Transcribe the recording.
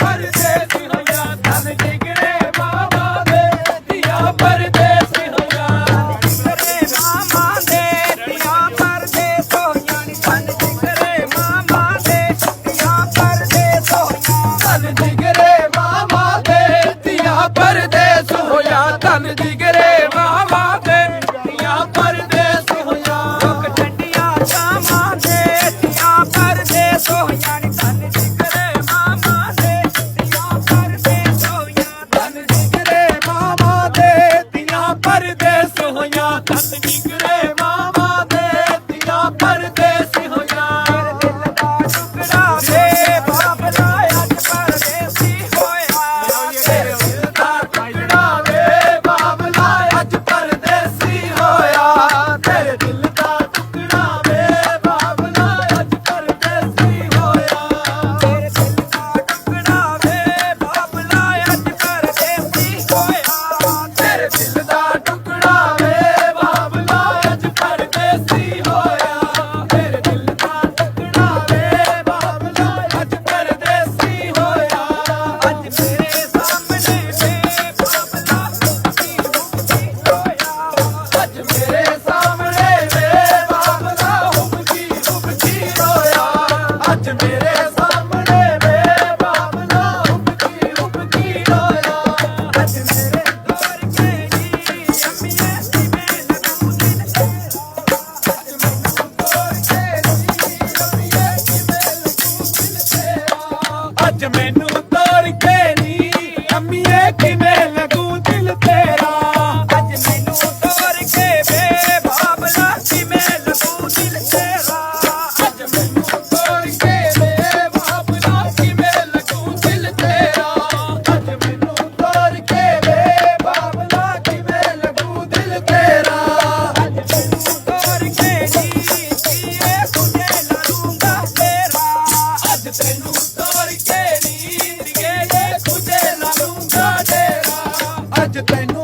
ਪਰ ਦੇ ਦਿਆ ਤਨ ਜਿਗਰੇ ਬਾਬਾ ਦੇ ਦਿਆ ਪਰ ਦੇ காத்து நீ ਅੱਜ ਮੇਰੇ ਸਾਹਮਣੇ ਬਾਬਲਾ ਅੱਜ ਮੇਰੇ ਦੌਰ ਅੱਜ ਮੈਨੂੰ ਤੈਨੂੰ ਤੋੜ ਕੇ ਨੀਂਦ ਕੇ ਦੇ ਖੁਦੇ ਲਾ ਲੂੰਗਾ ਡੇਰਾ ਅੱਜ ਤੈਨੂੰ